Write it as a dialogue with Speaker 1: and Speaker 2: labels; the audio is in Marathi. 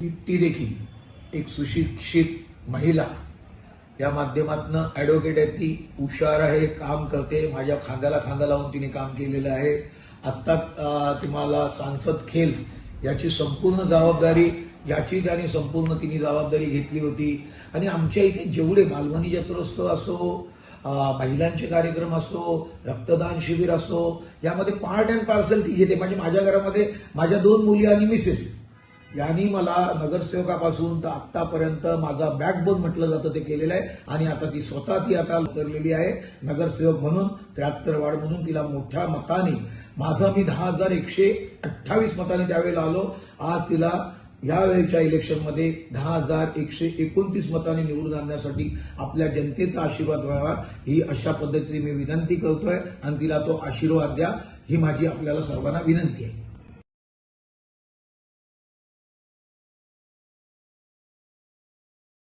Speaker 1: ती ती देखील एक सुशिक्षित महिला. या माध्यमातून ॲडव्होकेट आहे ती. हुशार आहे काम करते. माझ्या खांद्याला खांदा लावून तिने काम केलेलं आहे. आत्ताच तुम्हाला सांसद खेल याची संपूर्ण जबाबदारी याची त्याने संपूर्ण तिने जबाबदारी घेतली होती. आणि आमच्या इथे जेवढे मालवणी जत्रोत्सव असो महिलांचे कार्यक्रम असो रक्तदान शिबिर असो यामध्ये पार्ट अँड पार्सल ती घेते. म्हणजे माझ्या घरामध्ये माझ्या दोन मुली आणि मिसेस यांनी मला नगरसेवकापासून तर आत्तापर्यंत माझा बॅकबोन म्हटलं जातं ते केलेलं आहे. आणि आता ती स्वतः ती आता उतरलेली आहे नगरसेवक म्हणून त्र्याहत्तर वार्ड म्हणून तिला मोठ्या मताने. माझा मी दहा हजार एकशे अठ्ठावीस मताने त्यावेळेला आलो आज तिला यावेळच्या इलेक्शनमध्ये दहा हजार एकशे एकोणतीस मताने निवडून आणण्यासाठी आपल्या जनतेचा आशीर्वाद व्हावा ही अशा पद्धतीने मी विनंती करतोय. आणि तिला तो आशीर्वाद द्या ही माझी आपल्याला सर्वांना विनंती आहे.